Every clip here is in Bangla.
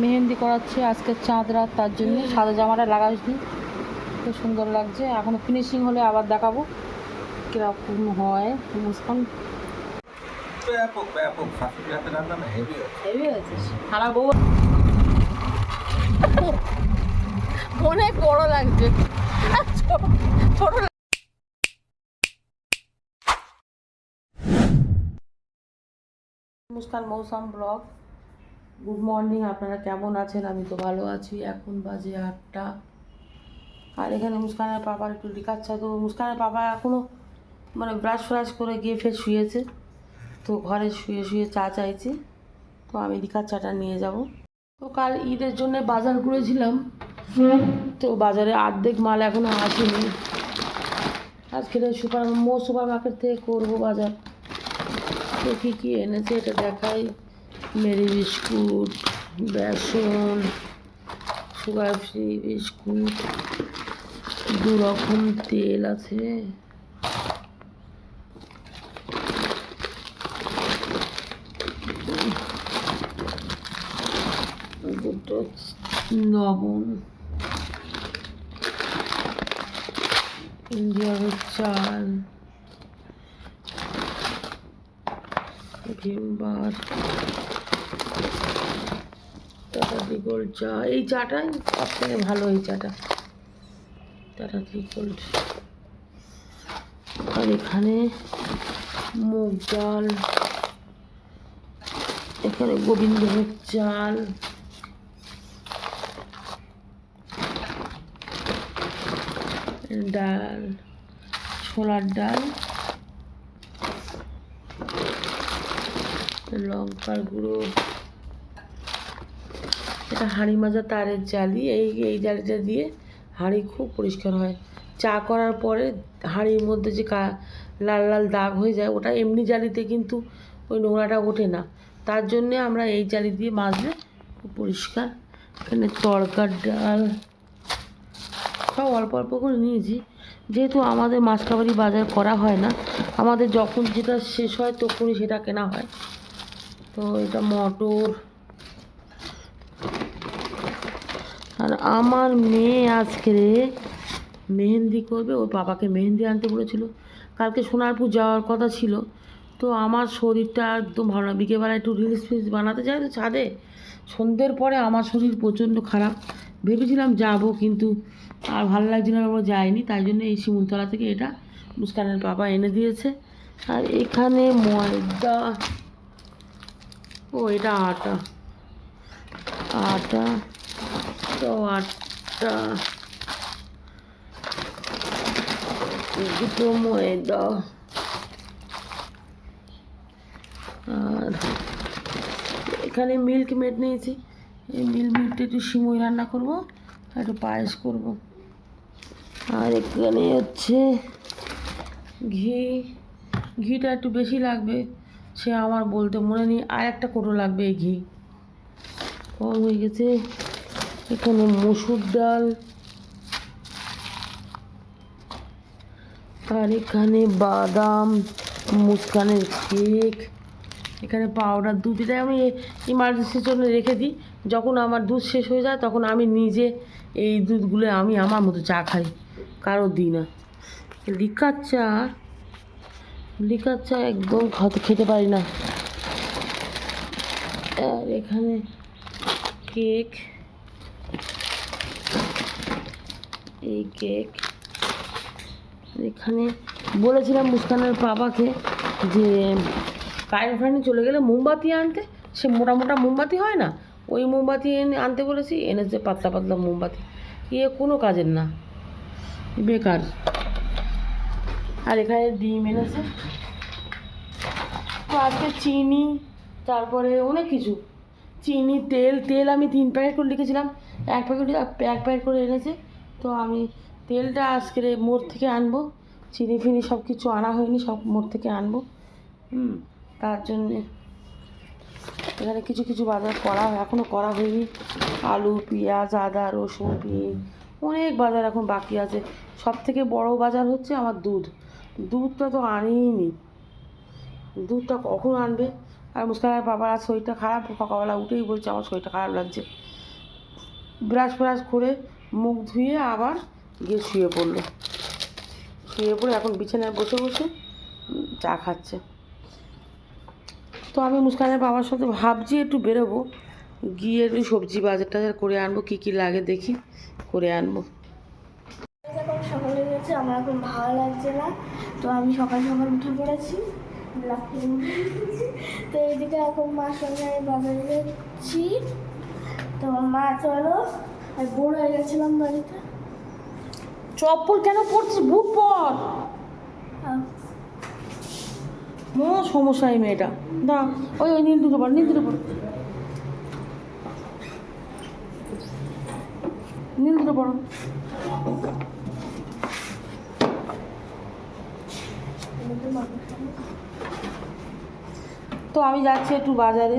মেহেন্দি করাচ্ছে আজকে চাঁদ রাত তার জন্য সাদা জামাটা লাগাইছি। খুব সুন্দর লাগছে। এখন ফিনিশিং হলে আবার দেখাবো কীরকম হয় মুস্কান। ব্যাপক ব্যাপক রান্না হেভি হেভি হয়েছে সারা বউ অনেক বড় লাগছে। ছোট Muskan Mousam blog. Good morning আপনারা কেমন আছেন? আমি তো ভালো আছি। এখন বাজে আটটা। আর এখানে মুস্কানের পাপার একটু লিখাচ্ছা তো, মুস্কানের পাপা এখনও মানে ব্রাশ ফ্রাশ করে গিয়ে ফের শুয়েছে। তো ঘরে শুয়ে শুয়ে চা চাইছে। তো আমি লিকার চাটা নিয়ে যাব। তো কাল ঈদের জন্য বাজার করেছিলাম। তো বাজারে অর্ধেক মাল এখনও আসেনি। আজকে সুপার মো সুপার মার্কেট থেকে করব বাজার। তো কী কী এনেছে এটা দেখাই। Marie biscuit, besan sugar free biscuit দু রকম তেল আছে। দুটো লবণ। ইন্ডিয়ার চাল। ভিমবার গোল্ড চা। এই চাটাই সব থেকে ভালো এই চাটা। টাটা গোল্ড আর এখানে মুগ ডাল, এখানে গোবিন্দভোগ চাল। ডাল, ছোলার ডাল, লঙ্কার গুঁড়ো। এটা হাঁড়ি মাজা তারের জালি, এই এই জালিটা দিয়ে হাঁড়ি খুব পরিষ্কার হয়। চা করার পরে হাঁড়ির মধ্যে যে কা, লাল লাল দাগ হয়ে যায়, ওটা এমনি জালিতে কিন্তু ওই নোংরাটা ওঠে না। তার জন্যে আমরা এই জালি দিয়ে মাজলে খুব পরিষ্কার। এখানে তরকার ডাল সব অল্প অল্প করে নিয়েছি। যেহেতু আমাদের মাসকাবারি বাজার করা হয় না, আমাদের যখন যেটা শেষ হয় তখনই সেটা কেনা হয়। তো এটা মটর আর আমার মেয়ে আজকে মেহেন্দি করবে। ওর বাবাকে মেহেন্দি আনতে বলেছিল। কালকে সোনারপুর যাওয়ার কথা ছিল। তো আমার শরীরটা একদম ভালো না। বিকেলবেলা একটু রিলস ফিলস বানাতে যাই তো ছাদে। সন্ধ্যের পরে আমার শরীর প্রচণ্ড খারাপ। ভেবেছিলাম যাব কিন্তু আর ভালো লাগছিল না আমরা যাইনি। তাই জন্য এই শিমুলতলা থেকে এটা মুস্কানের বাবা এনে দিয়েছে। আর এখানে ময়দা। ও, এটা আটা। আটা। তো আটা দুটো ময়দা। আর এখানে মিল্ক মেড নিয়েছি। এই মিল্ক মেডটা একটু সিমই রান্না করব, আর একটু পায়েস করব। আর এখানে হচ্ছে ঘি। ঘিটা একটু বেশি লাগবে, সে আমার বলতে মনে নেই। আর একটা কোটো লাগবে এই ঘি। কম হয়ে গেছে। এখানে মসুর ডাল? আর এখানে বাদাম, মুস্কানের কেক। এখানে পাউডার, দুধ। এটা আমি ইমার্জেন্সির জন্য রেখে দিই। যখন আমার দুধ শেষ হয়ে যায়, তখন আমি নিজে এই দুধগুলো আমি আমার মতো চা খাই। কারও দিই না। লিকার চা? লিকার চা একদম খাতে খেতে পারি না। আর এখানে কেক। এই কেক। এখানে বলেছিলাম মুস্কানের বাবাকে যে কারেন্ট ফারেন্ট চলে গেলে মোমবাতি আনতে, সে মোটা মোটা মোমবাতি হয় না? ওই মোমবাতি এনে আনতে বলেছি, এনেছে পাতলা পাতলা মোমবাতি। ইয়ে কোনো কাজের না। বেকার। আর এখানে ডিম এনেছে। তো আজকে চিনি, তারপরে অনেক কিছু। চিনি, তেল তেল আমি তিন প্যাকেট করে লিখেছিলাম। এক প্যাকেট এক প্যাকেট করে এনেছে। তো আমি তেলটা আজকে মোড় থেকে আনব। চিনি ফিনি সব কিছু আনা হয়নি সব মোড় থেকে আনব। হুম। তার জন্যে এখানে কিছু কিছু বাজার করা এখনও করা হয়নি। আলু পেঁয়াজ আদা রসুন পেঁয়াজ অনেক বাজার এখন বাকি আছে। সব থেকে বড় বাজার হচ্ছে আমার দুধ। দুধটা তো আনেই নি দুধটা কখন আনবে? আর মুস্কানের বাবার আর শরীরটা খারাপ সকালবেলা উঠেই বলছে আমার শরীরটা খারাপ লাগছে। ব্রাশ ফ্রাশ করে মুখ ধুয়ে আবার গিয়ে শুয়ে পড়ল। শুয়ে পড়ে এখন বিছানায় বসে বসে চা খাচ্ছে। তো আমি মুস্কানের বাবার সাথে ভাবছি একটু বেরোবো, গিয়ে একটু সবজি বাজার টাজার করে আনব, কী কী লাগে দেখি করে আনব। এখন গেছে আমার এখন ভালো লাগছে না। তো আমি সকাল সকাল উঠে পড়েছি। লাফিয়ে উঠে পড়েছি। তো এইদিকে এখন মার সঙ্গে আমি বাজারে যাচ্ছি। তো মা, চলো। আর বোর হয়ে গেছিলাম বাড়িতে। চপ্পল কেন পরছিস? বুট পর। সমস্যা এই মেয়েটা। দা ওই ওই নীল দুটো পর নীল দুটো পর। নীল দুটো সঙ্গে। তো আমি যাচ্ছি একটু বাজারে।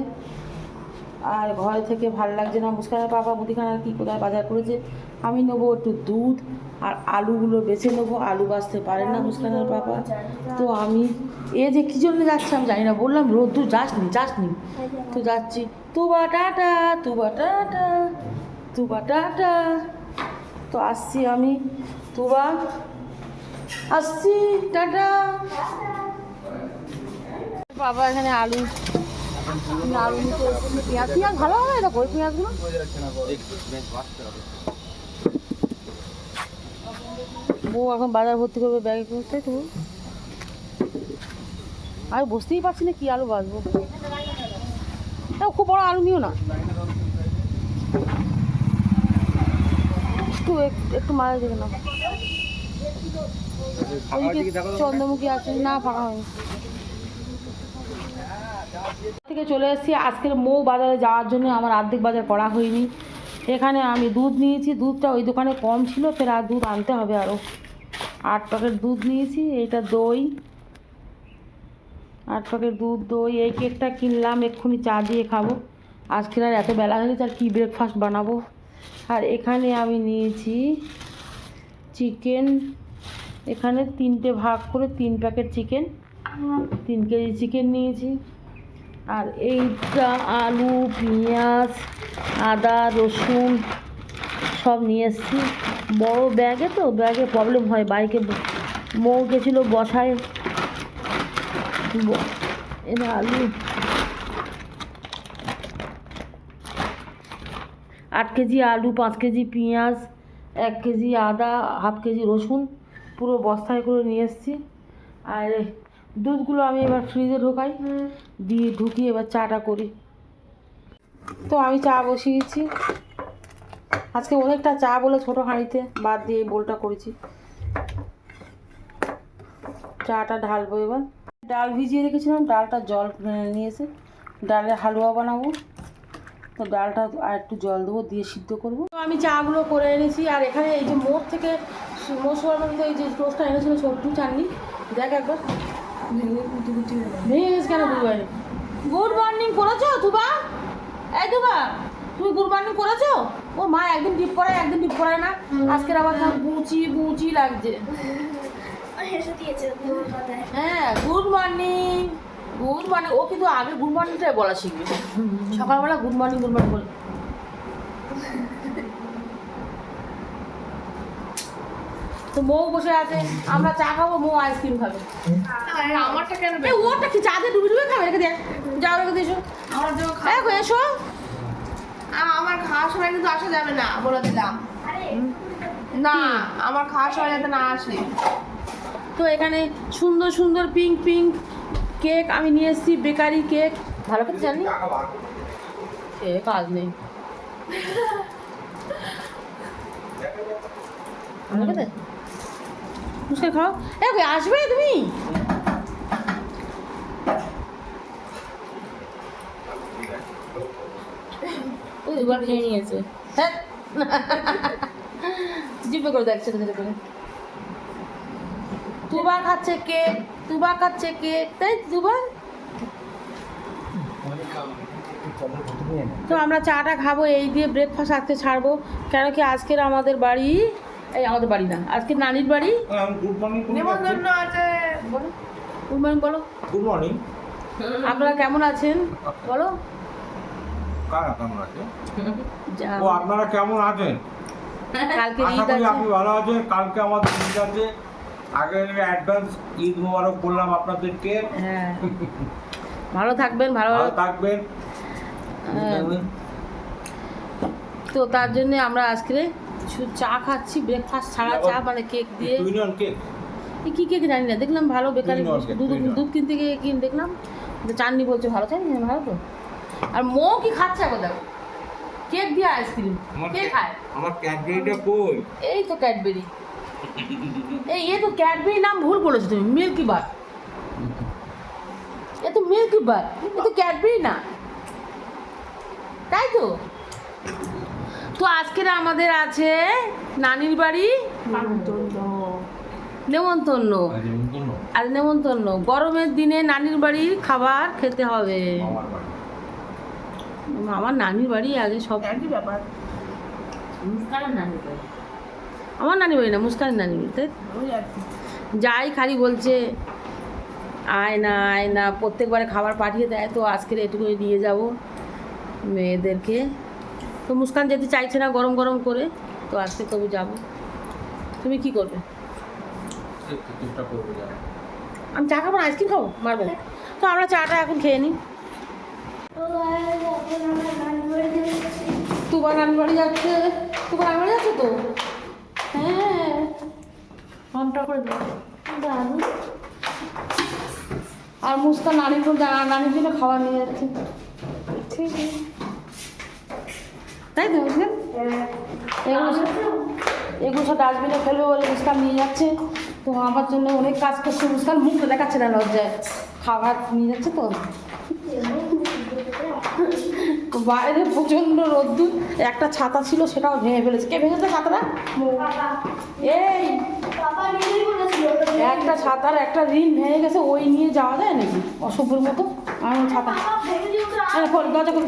আর ঘরে থেকে ভালো লাগছে না। মুস্কানের পাপা মুদিখানা কী কোথায় বাজার করেছে? আমি নেব একটু দুধ আর আলুগুলো বেছে নেব। আলু বাঁচতে পারে না মুস্কানের পাপা। তো আমি, এ যে কী জন্য যাচ্ছি আমি জানি না। বললাম, রোদ্দুর যাস নি যাস নি তো যাচ্ছি। Tuba tata Tuba tata Tuba tata. তো আসছি আমি। তুবা, আসছি, টাটা। বাবা এখানে আলু পেঁয়াজ পেঁয়াজ ভালো হবে দেখো ওই পেঁয়াজগুলো বউ এখন বাজার ভর্তি করবে ব্যাগে করতে তো আমি বুঝতেই পারছি না কি আলু বাজবো খুব বড় আলু নিও না। একটু একটু মারা দেবে না। চন্দ্রমুখী আছে। না ফাঁকা হয়নি। থেকে চলে এসেছি। আজকের মৌ বাজারে যাওয়ার জন্য আমার আর্ধেক বাজার করা হয়নি। এখানে আমি দুধ নিয়েছি। দুধটা ওই দোকানে কম ছিল, ফের আর দুধ আনতে হবে আরও আট প্যাকেট দুধ নিয়েছি, এইটা দই। আট প্যাকেট দুধ, দই, এই কেকটা কিনলাম, এক্ষুনি চা দিয়ে খাব। আজকে আর এত বেলা গেছে, আর কী ব্রেকফাস্ট বানাবো? আর এখানে আমি নিয়েছি চিকেন। এখানে তিনটে ভাগ করে তিন প্যাকেট চিকেন। তিন কেজি চিকেন নিয়েছি। আর এইটা আলু, পেঁয়াজ, আদা, রসুন সব নিয়ে এসেছি। বড়ো ব্যাগে তো ব্যাগে প্রবলেম হয়। বাইকে মৌ গেছিল বসায়। এবার আলু। আট কেজি আলু, পাঁচ কেজি পেঁয়াজ, এক কেজি আদা, হাফ কেজি রসুন, পুরো বস্তায় করে নিয়ে এসেছি। আর দুধগুলো আমি এবার ফ্রিজে ঢোকাই। দিয়ে ঢুকিয়ে এবার চাটা করি। তো আমি চা বসিয়েছি। আজকে অনেকটা চা বলে ছোটো হাঁড়িতে বাদ দিয়ে বোলটা করেছি। চাটা ঢালবো এবার। ডাল ভিজিয়ে রেখেছিলাম, ডালটা জল নিয়েছে ডালে হালুয়া বানাবো। তো ডালটা আর একটু জল দেবো, দিয়ে সিদ্ধ করব। তো আমি চাগুলো করে এনেছি, আর এখানে এই যে মোড় থেকে মশলার মধ্যে এই যে টোস্টটা এনেছিল, সবজি চাটনি, দেখ একবার। কেন বুঝবাই গুড মর্নিং করেছ তুবা এই তুবা তুমি গুড মর্নিং করেছ? ও মা, একদিন ডিপ করায় একদিন ডিপ করায় না। আজকের আবার তোমার বুচি বুচি লাগছে। হ্যাঁ গুড মর্নিং গুড মর্নিং ও কিন্তু আগে গুড মর্নিংটাই বলা শিখবে। সকালবেলা গুড মর্নিং গুড মর্নিং বলে তো মৌ বসে আছে আমরা চা খাব মৌ আইসক্রিম খাবে। আমারটা কেন ওটা কি চা দিয়ে ডুবে ডুবে খাবে? রেখে দে যাও রেখে দিয়ে আমার দেখো এসো। আমার খাওয়ার সময় কিন্তু আসা যাবে না বলে দিলাম। না আমার খাওয়ার সময় যাতে না আসে। তো এখানে সুন্দর সুন্দর পিঙ্ক পিঙ্ক কেক আমি নিয়ে এসেছি বেকারি কেক ভালো করে জানি এ কাজ নেই। ভালো করে মুসকে খাও। এ আসবে তুমি? নিয়েছে। হ্যাঁ। তুবা খাচ্ছে কেক তুবা খাচ্ছে কেক তুবা তো আমরা চাটা খাব, এই দিয়ে ব্রেকফাস্ট আজকে ছাড়বো। কেন কি আজকের আমাদের বাড়ি এই আমাদের বাড়ি না। আজকে নানির বাড়ি। গুড মর্নিং নিমন্ত্রণ আছে বলো। গুড মর্নিং বলো। গুড মর্নিং আপনারা কেমন আছেন? বলো। কারা কেমন আছে? ও আপনারা কেমন আছেন? কালকে ঈদ আছে। আপনি ভালো আছেন। কালকে আমাদের ঈদ আছে। আগে অ্যাডভান্স ঈদ মোবারক বললাম আপনাদেরকে। হ্যাঁ। ভালো থাকবেন ভালো ভালো থাকবেন। হ্যাঁ। তো তার জন্য আমরা আজকে শুধু চা খাচ্ছি ব্রেকফাস্ট ছাড়া চা মানে কেক দিয়ে। কেক কী কেক জানি না দেখলাম ভালো বেকারি দুধ দুধ কিনতে গিয়ে কিন দেখলাম চাননি বলছে ভালো চাই ভালো তো। আর মো কি খাচ্ছে দেখো? কেক দিয়ে আইসক্রিম কে খায়। আমার ক্যাডবেরিটা কই? এই তো ক্যাডবেরি এই এ তো ক্যাডবেরি নাম ভুল বলেছ তুমি মিল্কি বার এ তো মিল্কি বার এ তো ক্যাডবেরি না। তাই তো? তো আজকের আমাদের আছে নানির বাড়ি? নেমন্তন্ন। আর নেমন্তন্ন। গরমের দিনে নানির বাড়ির খাবার খেতে হবে। আমার নানির বাড়ি আগে সব ব্যাপার? আমার নানি বাড়ি না মুস্কানের নানি বাড়ি তাই ওই যাই খালি বলছে আয় না আয় না প্রত্যেকবারে খাবার পাঠিয়ে দেয় তো আজকের এটুকু নিয়ে যাব মেয়েদেরকে। তো মুস্কান যেতে চাইছে না গরম গরম করে তো আজকে তবু যাব। তুমি কি করবে। আমি চা খাব না আইসক্রিম খাব? মারবো তো আমরা চাটা এখন খেয়ে নিই তো guys, এখন আমরা নানি বাড়িতে যাচ্ছি। নানি বাড়ি যাচ্ছে তো? হ্যাঁ। ফোনটা করে দাও আর মুস্কান নানির নানির জন্য খাবার নিয়ে যাচ্ছে। ঠিক আছে। তাই তো? মুস্কান এগুলো সব ডাস্টবিনে ফেলবে বলে মুস্কান নিয়ে যাচ্ছে। তো আমার জন্য অনেক কাজ করছে মুস্কান মুখটা দেখাচ্ছে না লজ্জায়। খাবার নিয়ে যাচ্ছে তো। বাইরে প্রচণ্ড রোদ্দুর, একটা ছাতা ছিল, সেটাও ভেঙে ফেলেছে। কে ভেঙেছে ছাতাটা? এই! একটা ছাতার একটা ঋণ ভেঙে গেছে, ওই নিয়ে যাওয়া যায় নাকি? অসভ্যর মতো। আমার ছাতা। হ্যাঁ দরজা খোলো।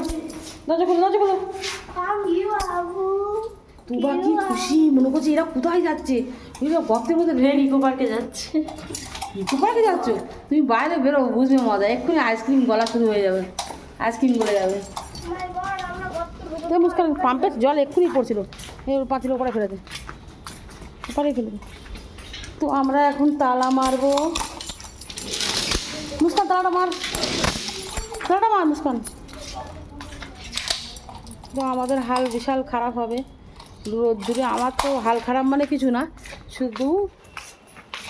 দরজা খোলো দরজা খোলো। আমি। তুবা কি খুশি মনে করছে এরা কোথায় যাচ্ছে? বুঝলো গর্তের মধ্যে ঢেলে ইকো পার্কে যাচ্ছে। ইকো পার্কে যাচ্ছ? তুমি বাইরে বেরো বুঝবে মজা। এক্ষুনি আইসক্রিম গলা শুরু হয়ে যাবে। আইসক্রিম গলে যাবে। মুস্কান পাম্পের জল এক্ষুনি পড়ছিল। এই পাঁচিল ওপরে ফেলে দে ওপরে ফেলে দে তো আমরা এখন তালা মারবো। মুস্কান তালাটা মার। তালাটা মার মুস্কান। তো আমাদের হাল বিশাল খারাপ হবে। রোদ্দুরে আমার তো হাল খারাপ মানে কিছু না। শুধু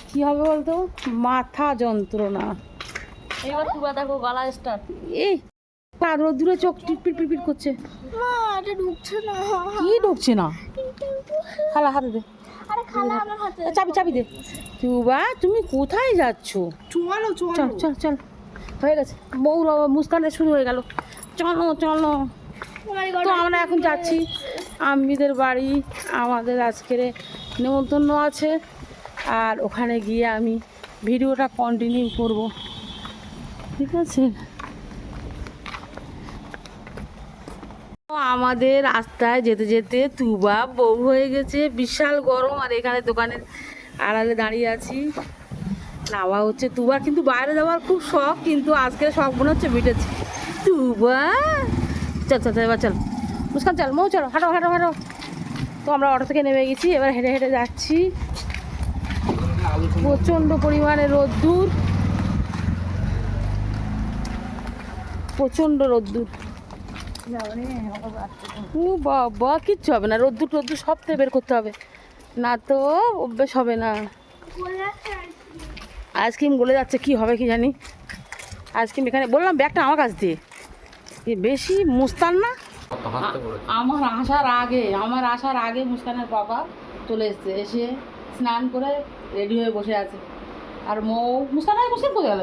কী হবে বলতো? মাথা যন্ত্রণা। এবার তুবা দেখো গলা স্টার্ট এই পা রোদ্দুরে চোখ টিপিট পিট করছে। মা এটা ঢুকছে না। কি ঢুকছে না? খালা হাতে দে। আরে খালা আমার হাতে চাবি চাবি দে। তুবা তুমি কোথায় যাচ্ছ? চল চুয়ালো। চল চল হয়ে গেছে। বউ মুস্কানে শুরু হয়ে গেল। চলো চলো। তো আমরা এখন যাচ্ছি। আম্মিদের বাড়ি, আমাদের আজকের নেমন্তন্ন আছে। আর ওখানে গিয়ে আমি ভিডিওটা কন্টিনিউ করব। ঠিক আছে? আমাদের রাস্তায় যেতে যেতে তুবা বউ হয়ে গেছে। বিশাল গরম, আর এখানে দোকানের আড়ালে দাঁড়িয়ে আছি। নাওয়া হচ্ছে তুবা, কিন্তু বাইরে যাওয়ার খুব শখ, কিন্তু আজকে শখ মনে হচ্ছে মিটেছে। তুবা! চল চল এবার চল। মুস্কান, চল, মৌ, চলো, হাঁটো হাঁটো হাঁটো। তো আমরা অটো থেকে নেমে গেছি, এবার হেঁটে হেঁটে যাচ্ছি। প্রচণ্ড পরিমাণে রোদ্দুর। প্রচণ্ড রোদ্দুর। ও বাবা, কিচ্ছু হবে না, রোদ্দুর টদ্দুর সব থেকে বের করতে হবে। না তো, অভ্যেস হবে না। আইসক্রিম গলে যাচ্ছে, কি হবে কি জানি। আইসক্রিম এখানে, বললাম ব্যাগটা আমার কাছ দিয়ে বেশি মুস্তান না? আমার আসার আগে আমার আসার আগে মুস্কানের বাবা চলে এসছে। এসে স্নান করে রেডি হয়ে বসে আছে। আর মৌ মুস্কান আগে মুস্কান কোথায় গেল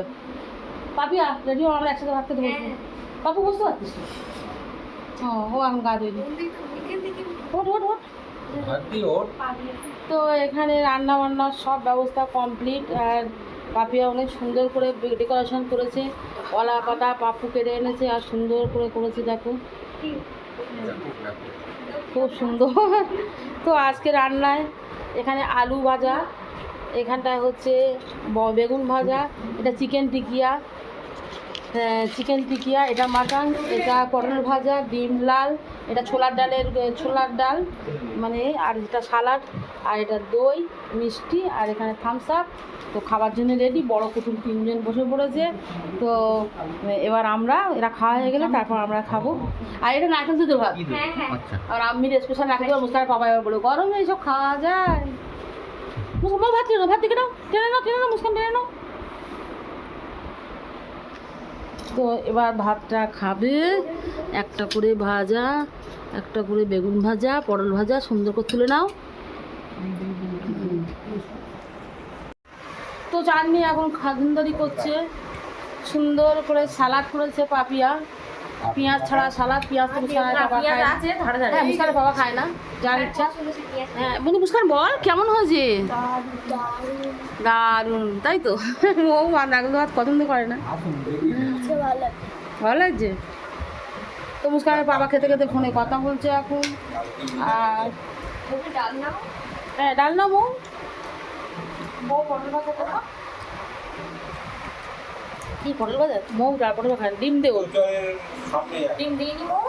পাপিয়া রেডি আমরা একসাথে ভাত খেতে বসবো। পাপু বুঝতে পারছিস তো? ও ও এখন গা ধুইনি। ওঠ ওঠ ওঠ। ভাবছি তো এখানে রান্না বান্না সব ব্যবস্থা কমপ্লিট আর পাপিয়া অনেক সুন্দর করে ডেকোরেশন করেছে। কলা পাতা পাপু কেটে এনেছে, আর সুন্দর করে করেছে, দেখো। খুব সুন্দর। তো আজকে রান্নায় এখানে আলু ভাজা, এখানটায় হচ্ছে বেগুন ভাজা, এটা চিকেন টিকিয়া চিকেন টিকিয়া এটা মাটন এটা পটল ভাজা, ডিম লাল এটা ছোলার ডালের ছোলার ডাল মানে আর এটা সালাড আর এটা দই মিষ্টি আর এখানে থামস আপ তো খাবার জন্য রেডি বড় কুটুম তিনজন বসে পড়েছে। তো এবার আমরা এরা খাওয়া হয়ে গেলে তারপর আমরা খাব। আর এটা নারকেল দুধের ভাত। আচ্ছা। আর আমি স্পেশাল নারকেল দুধ মুস্কানের পাপা এবার বলে গরমে এইসব খাওয়া যায়। মুসকান ভাত টেনে নাও, ভাত দিকে নাও টেনে নাও টেনে নাও মুস্কান টেনে নাও। তো এবার ভাতটা খাবে। একটা করে ভাজা একটা করে বেগুন ভাজা পটল ভাজা সুন্দর করে তুলে নাও। তো চাটনি এখন খাদিনদারি করছে। সুন্দর করে সালাদ করেছে পাপিয়া। পেঁয়াজ ছাড়া সালাদ পেঁয়াজ তো মুস্কানের বাবা খায় না। হ্যাঁ বাবা খায় না যার ইচ্ছা। হ্যাঁ বন্ধু মুস্কান বল কেমন হয়েছে? দারুণ তাই তো? ও নাগল ভাত পছন্দ করে না। ভালো ভালো লাগছে? তো মুস্কানের বাবা খেতে খেতে ফোনে কথা বলছে এখন। আর হ্যাঁ ডাল না বউ বউ পটল ভাজা করো কি পটল ভাজা? মৌ ডাল পটল ভাজা ডিম দেবো। ডিম দিয়ে নি মৌ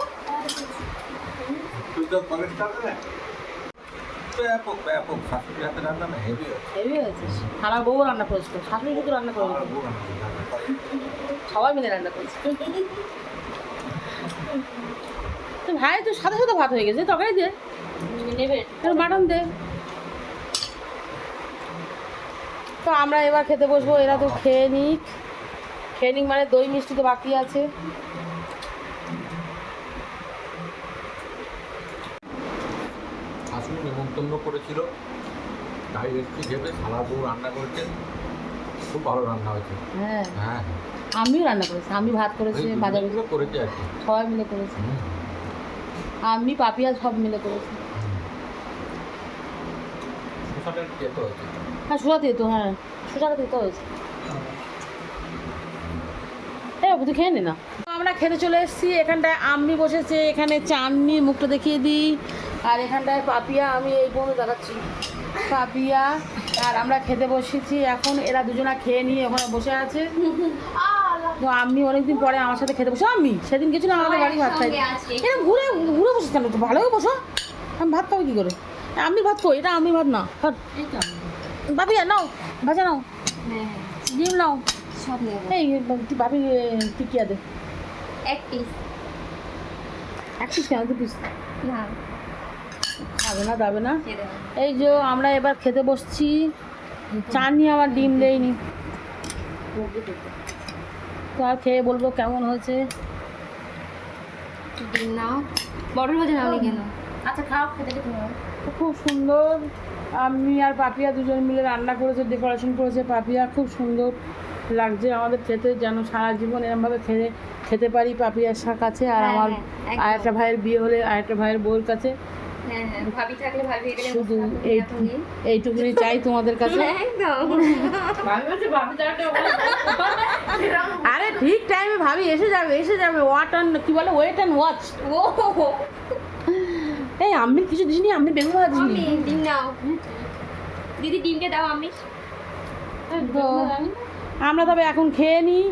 ফুলচর কলেজটা আছে না ব্যাপক ব্যাপক শাশুড়ি হাতে রান্না না হেভি হেভি হয়েছে খারাপ বউ রান্না করেছিল শাশুড়ি শুধু রান্না করে। সবাই মিলে রান্না করেছে। তো ভাই তো সাথে সাথে ভাত হয়ে গেছে তরকারি দে। নেবে। মাটন দে। তো আমরা এবার খেতে বসবো এরা তো খেয়ে নিক। খেয়ে নিক মানে দই মিষ্টি তো বাকি আছে শাশুড়ি নেমন্তন্ন তাই এসছি খেতে সালা বউ রান্না করেছে। খুব ভালো রান্না হয়েছে। হ্যাঁ। হ্যাঁ আমিও রান্না করেছি আমি ভাত করেছি মিলে করেছে আর কি। সবাই মিলে করেছি। আমি পাপিয়া সব মিলে করেছি। হ্যাঁ সুসাতে তো হ্যাঁ। সুসাতে তো হয়েছে। এই বাবু তুই খেয়ে নে না। আমরা খেতে চলে এসেছি এখানটায় আম্মি বসেছে এখানে চাননি মুখটা দেখিয়ে দিই। আর এখানটায় পাপিয়া আমি এই পর্যন্ত দেখাচ্ছি। পাপিয়া আর আমরা খেতে বসেছি। এখন এরা দুজনা খেয়ে নিয়ে ওখানে বসে আছে। তো আমি অনেকদিন পরে আমার সাথে খেতে বসে আমি সেদিন গেছিলাম আমাদের বাড়ি ভাত খাই এরকম ঘুরে ঘুরে বসে কেন? তো ভালোই বসো। আমি ভাত খাব কী করে? আমি ভাত খাব এটা আমি ভাত না। ভাত বাপিয়া নাও ভাজা নাও। ডিম নাও। এই বাপি টিকিয়া দে এক পিস এক পিস কেন? দু পিস না। খাবে না দাবে না। এই যে আমরা এবার খেতে বসছি। চাননি আমার ডিম দেয়নি। তো আর খেয়ে বলব কেমন হয়েছে? ডিম নাও। বটল ভাজা নাও কেন? আচ্ছা খাও খেতে খেতে খুব সুন্দর। আমি আর পাপিয়া দুজন মিলে রান্না করেছে ডেকোরেশন করেছে পাপিয়া। খুব সুন্দর লাগছে আমাদের খেতে যেন সারা জীবন এরমভাবে খেতে খেতে পারি পাপিয়ার কাছে আর হ্যাঁ, আমার হ্যাঁ। আরেকটা ভাইয়ের বিয়ে হলে আরেকটা ভাইয়ের বউর কাছে। হ্যাঁ হ্যাঁ শুধু এইটুকুনি চাই তোমাদের কাছে। আরে ঠিক টাইমে ভাবি এসে যাবে এসে যাবে। ওয়াট অ্যান্ড কি বলে? ওয়েট অ্যান্ড ওয়াচ ও। এই আমি কিছু দিসনি? আমি বেগুন ডিম নাও। দিদি ডিমটা দাও আমি আমরা তবে এখন খেয়ে নিই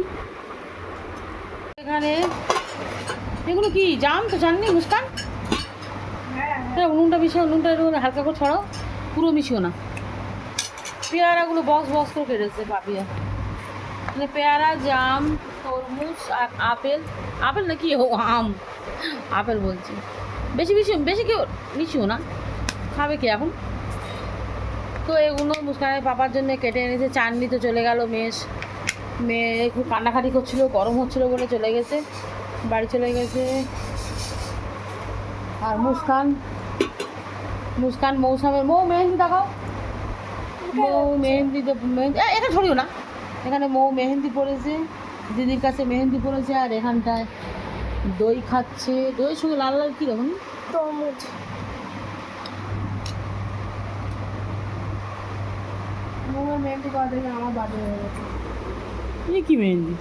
এখানে এগুলো কি? জাম তো জাননি মুস্কান? হ্যাঁ উনুনটা মিশিয়ে উনুনটা একটু হালকা করে ছড়াও, পুরো মিশিও না। পেয়ারাগুলো বক্স বক্স করে কেটেছে পাপিয়া মানে পেয়ারা, জাম, তরমুজ আর আপেল। আপেল নাকি? ও, আম। আপেল বলছি। বেশি বেশি বেশি কেউ মিশিও না। খাবে কি এখন? তো এগুলো মুস্কানের পাপার জন্য কেটে এনেছে চাটনি তো চলে গেল মেষ মেয়ে খুব কান্নাকাটি করছিল, গরম হচ্ছিল বলে চলে গেছে, বাড়ি চলে গেছে। আর মুস্কান মুস্কান মৌসামের মৌ মেহেন্দি দেখাও। মৌ মেহেন্দি মেহেন্দি এ, এখানে ছড়িও না। এখানে মৌ মেহেন্দি পড়েছে দিদির কাছে মেহেন্দি পড়েছে আর এখানটায় দই খাচ্ছে। দই সঙ্গে লাল লাল কীরকম তরমুজ। মৌয়ের মেহেন্দি করা দেখে আমার বাজে হয়ে গেছে। এ কি মেহেন্দি?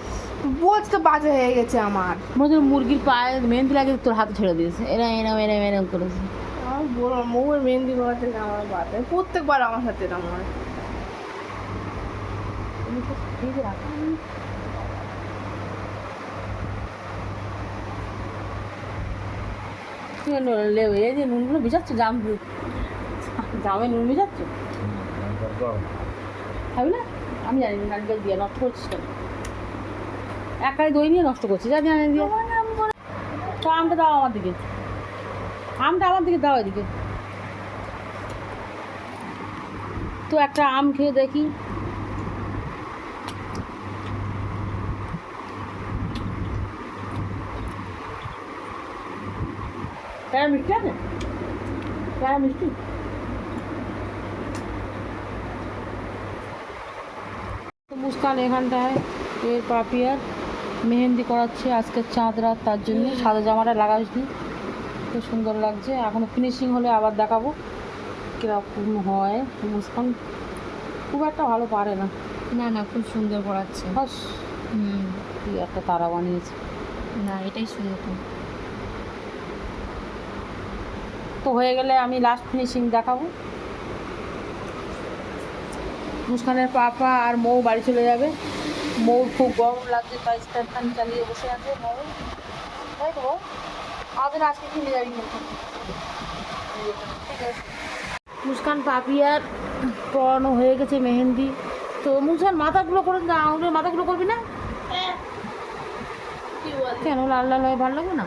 বোঝ তো বাজে হয়ে গেছে আমার। মনে মুরগির পায়ে মেহেন্দি লাগে তোর হাতে ছেড়ে দিয়েছে। এরা এরম এরম এরম করেছে। আমার বউয়ের মেহেন্দি থেকে আমার বাদ প্রত্যেকবার আমার সাথে আমার হয়। নুনগুলো জাম নুন আমি জানি না দিয়ে নষ্ট করছি কেন? একাই দই নিয়ে নষ্ট জানি দিয়ে আমটা দাও আমার দিকে। আমটা আমার দিকে দাও এদিকে। তো একটা আম খেয়ে দেখি। প্যারা মিষ্টি আছে? প্যারা মিষ্টি? মুস্কান এখানটায়, এর পাপিয়ার মেহেন্দি করাচ্ছে আজকে চাঁদ রাত, তার জন্য সাদা জামাটা লাগাইনি খুব সুন্দর লাগছে। এখনও ফিনিশিং হলে আবার দেখাবো কীরকম হয়। মুস্কান খুব একটা ভালো পারে না। না না খুব সুন্দর করাচ্ছে বাস। হুম। কি একটা তারা বানিয়েছে। না এটাই সুন্দর তো। হয়ে গেলে আমি লাস্ট ফিনিশিং দেখাবো। মুস্কানের পাপা আর মৌ বাড়ি চলে যাবে। মৌর খুব গরম লাগছে তাই স্ট্যান্ড ফ্যান চালিয়ে বসে আছে মৌ। তাই তো? আমাদের আজকে কিনে যাবি। মুস্কান পাপিয়ার পড়ানো হয়ে গেছে মেহেন্দি। তো মুস্কান মাথাগুলো করে না আঙুলের মাথাগুলো করবি না? কেন লাল লাল হয়ে ভালো লাগবে না?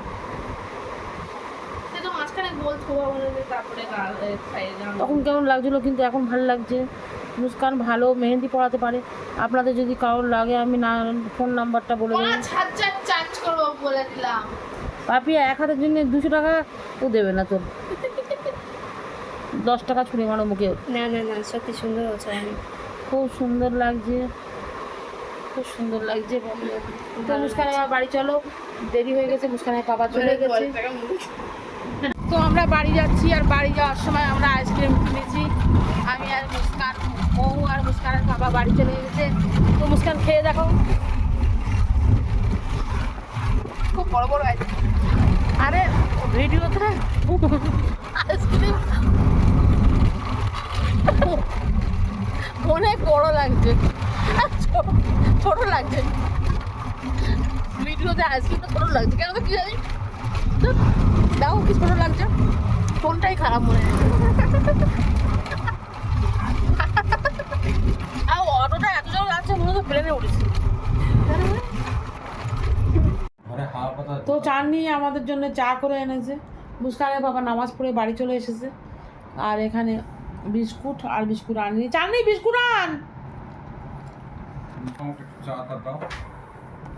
তখন কেমন লাগছিল কিন্তু এখন ভালো লাগছে। মুস্কান ভালো মেহেন্দি পড়াতে পারে। আপনাদের যদি কারোর লাগে আমি না ফোন নাম্বারটা বলে দেবো। চার্জ করব বলে দিলাম। পাপি এক হাতের জন্য দুশো টাকা ও দেবে না তোর। দশ টাকা ছুঁড়ে মারো মুখে। না না না সত্যি সুন্দর হচ্ছে আমি। খুব সুন্দর লাগছে। খুব সুন্দর লাগছে তো মুস্কান আমার বাড়ি চলো। দেরি হয়ে গেছে মুস্কানের বাবা চলে গেছে। তো আমরা বাড়ি যাচ্ছি আর বাড়ি যাওয়ার সময় আমরা আইসক্রিম কিনেছি। আমি আর মুস্কান মৌ আর মুস্কানের বাবা বাড়ি চলে গেছে। তো মুস্কান খেয়ে দেখো। খুব বড় বড় আছে আরে ভিডিওতে আইসক্রিম অনেক বড় লাগছে। ছোট লাগছে। ভিডিওতে আইসক্রিমটা ছোট লাগছে। কেন কি জানি? দেখো কি ছোট লাগছে। ফোনটাই খারাপ মনে হয়। অটোটা এত জোর যাচ্ছে মনে হচ্ছে প্লেনে উঠেছে ঘরে হাওয়া পাতা তো চাননি আমাদের জন্য চা করে এনেছে। মুস্কানের বাবা নামাজ পড়ে বাড়ি চলে এসেছে। আর এখানে বিস্কুট আর বিস্কুট আনিনি। চাননি বিস্কুট আন!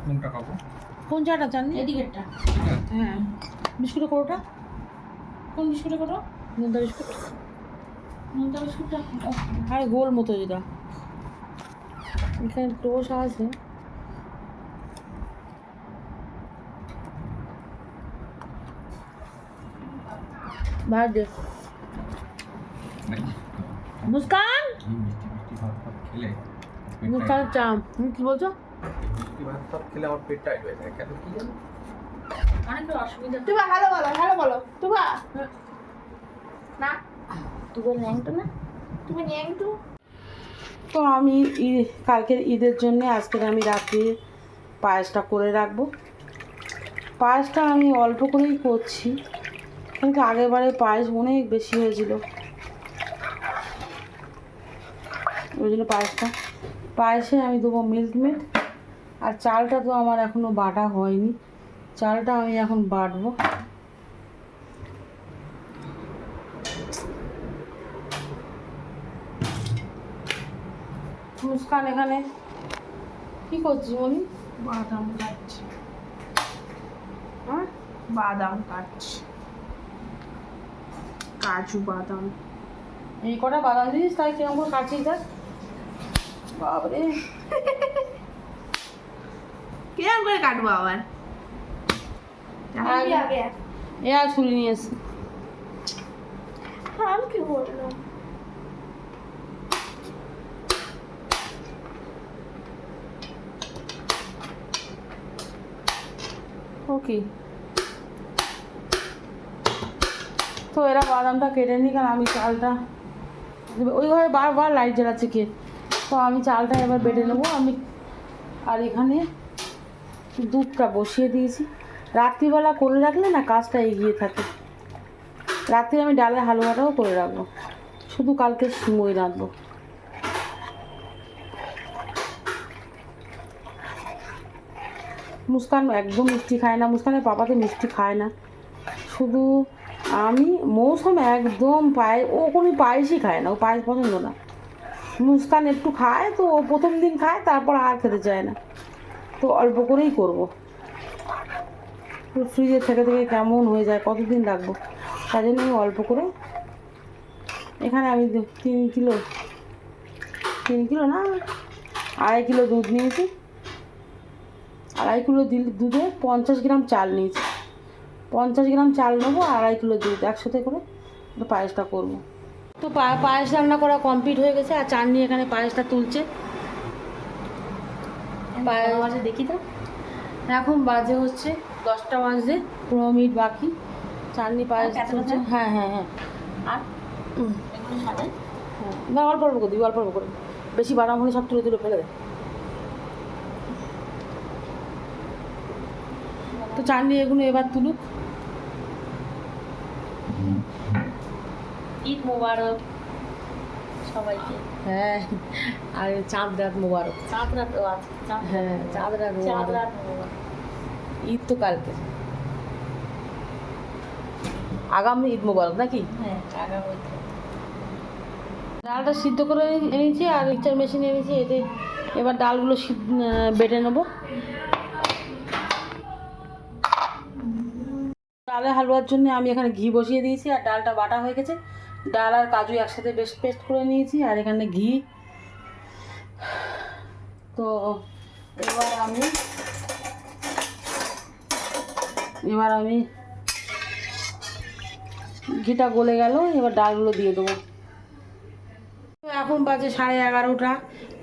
কোনটা খাব? কোন চাটা চাননি? এদিকেরটা। হ্যাঁ। বিস্কুটের কোটা কোন বিস্কুটের কোটা নোনতা বিস্কুট। নোনতা বিস্কুটটা। আর গোল মতো যেটা। এখানে টোস আছে। মুস্কান? ঘি মিষ্টি মিষ্টি ভাত ফাত খেলে পেট মুস্কানের চা কি বলছো তুমি তো আমি ঈদ কালকের ঈদের জন্য আজকের আমি রাত্রে পায়েসটা করে রাখব। পায়েসটা আমি অল্প করেই করছি। কিন্তু আগেরবারে পায়েস অনেক বেশি হয়েছিল। ওই জন্য পায়েসটা পায়েসে আমি দেবো মিল্ক মেড। আর চালটা তো আমার এখনও বাটা হয়নি। চালটা আমি এখন বাটবো। মুস্কান এখানে কি করছিস মনি বাদাম কাটছি। হ্যাঁ? বাদাম কাটছি। কাজু বাদাম। এই কটা বাদাম দিস তাই কীরকম করে কাটছিস দেখ। বাবরে কিরম করে কাটবো আবার? আগে আগে এ আর ছুরি নিয়ে এসে। আমি কি বললাম? ওকে তো এরা বাদামটা কেটে নি কারণ আমি চালটা ওই ঘরে বারবার লাইট জ্বালাচ্ছে কে? তো আমি চালটা এবার বেটে নেব। আমি আর এখানে দুধটা বসিয়ে দিয়েছি। রাত্রিবেলা করে রাখলে না কাজটা এগিয়ে থাকে। রাত্রে আমি ডালের হালুয়াটাও করে রাখব। শুধু কালকে সিমই রাখব মুস্কান একদম মিষ্টি খায় না। মুস্কানের পাপাতে মিষ্টি খায় না। শুধু আমি মৌসুম একদম পায়ে, ও কোনো পায়েসই খায় না, ও পায়েস পছন্দ না। মুস্কান একটু খায় তো ও প্রথম দিন খায়, তারপর আর খেতে চায় না। তো অল্প করেই করব। ফ্রিজে থেকে থেকে কেমন হয়ে যায়, কতদিন রাখব? তাই জন্য আমি অল্প করে এখানে আমি তিন কিলো তিন কিলো না, আড়াই কিলো দুধ নিয়েছি। আড়াই কিলো দুধে পঞ্চাশ গ্রাম চাল নিয়েছি। পঞ্চাশ গ্রাম চাল নেব আর আড়াই কিলো দুধ একসাথে করে একটু পায়েসটা করব। তো পায়েস রান্না করা কমপ্লিট হয়ে গেছে আর চাননি এখানে পায়েসটা তুলছে। পায়েস দেখি তো। এখন বাজে হচ্ছে দশটা বাজে পনেরো মিনিট বাকি। চাননি পায়েস তুলছে। হ্যাঁ হ্যাঁ হ্যাঁ। আর? না অল্প অল্প করে দিবি অল্প অল্প করে। বেশি বাদাম হলে সব তুলে তুলে ফেলে দেয় তো চাননি এগুলো এবার তুলুক। ঈদ মোবারক সবাইকে। হ্যাঁ আর চাঁদ রাত মোবারক। চাঁদ রাত চাঁদ হ্যাঁ চাঁদ রাত চাঁদ রাত মোবারক। ঈদ তো কালকে। আগামী ঈদ মোবারক নাকি? হ্যাঁ আগামী ডালটা সিদ্ধ করে এনেছি আর মিক্সচার মেশিন এনেছি এতে এবার ডালগুলো বেটে নেব। ডালের হালুয়ার জন্য আমি এখানে ঘি বসিয়ে দিয়েছি আর ডালটা বাটা হয়ে গেছে। ডাল আর কাজু একসাথে বেশ পেস্ট করে নিয়েছি, আর এখানে ঘি। তো এবার আমি এবার আমি ঘিটা গলে গেল, এবার ডালগুলো দিয়ে দেবো। এখন বাজে সাড়ে এগারোটা,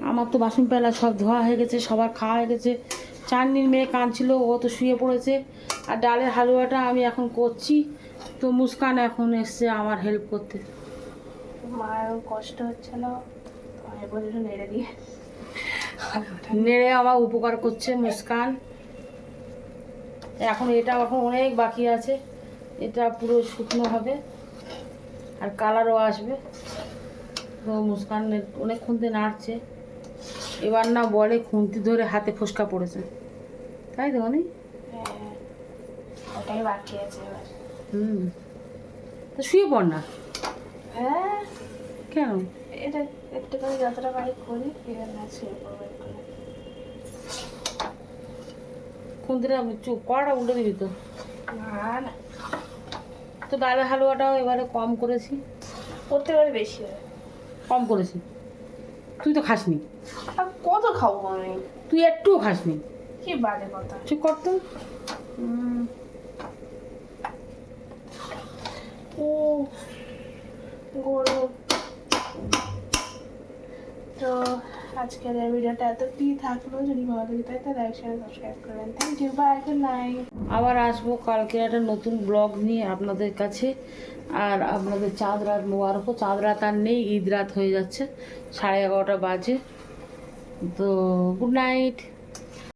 আমার তো বাসন পেলা সব ধোয়া হয়ে গেছে, সবার খাওয়া হয়ে গেছে। চাননির মেয়ে কাঁদছিল, ও তো শুয়ে পড়েছে, আর ডালের হালুয়াটা আমি এখন করছি। তো মুস্কান এখন এসছে আমার হেল্প করতে। মায়ের কষ্ট হচ্ছে না। নেড়ে দিয়ে। নেড়ে আমার উপকার করছে মুস্কান। এখন এটা এখন অনেক বাকি আছে। এটা পুরো শুকনো হবে। আর কালারও আসবে। তো মুস্কান অনেকক্ষণ থেকে নাড়ছে। এবার না বলে খুন্তি ধরে হাতে ফোসকা পড়েছে। তাই তো অনেক হ্যাঁ ওটাই বাকি আছে এবার। হুম। তো শুয়ে পড় না। হ্যাঁ। কেন? এটা একটু করে যতটা পারি করি না শুয়ে পড়ব এক্ষুনি। খুন্তিটা চুপ কড়াটা উল্টে দিবি তো। না না। তো ডালের হালুয়াটাও এবারে কম করেছি। প্রত্যেকবারে বেশি হয়। কম করেছি। তুই তো খাসনি। আর কত খাব আমি? তুই একটুও খাসনি। কি বাজে কথা। চুপ কর তো ও গরম তো আজকের এই এতটি থাকল। যদি ভালো তাই তাহলে লাইক শেয়ার সাবস্ক্রাইব করবেন। থ্যাংক ইউ বাই আবার আসব কালকে একটা নতুন ব্লগ নিয়ে আপনাদের কাছে। আর আপনাদের চাঁদ রাত মোবারকও চাঁদ রাত আর নেই, ঈদ রাত হয়ে যাচ্ছে, সাড়ে এগারোটা বাজে। তো গুড নাইট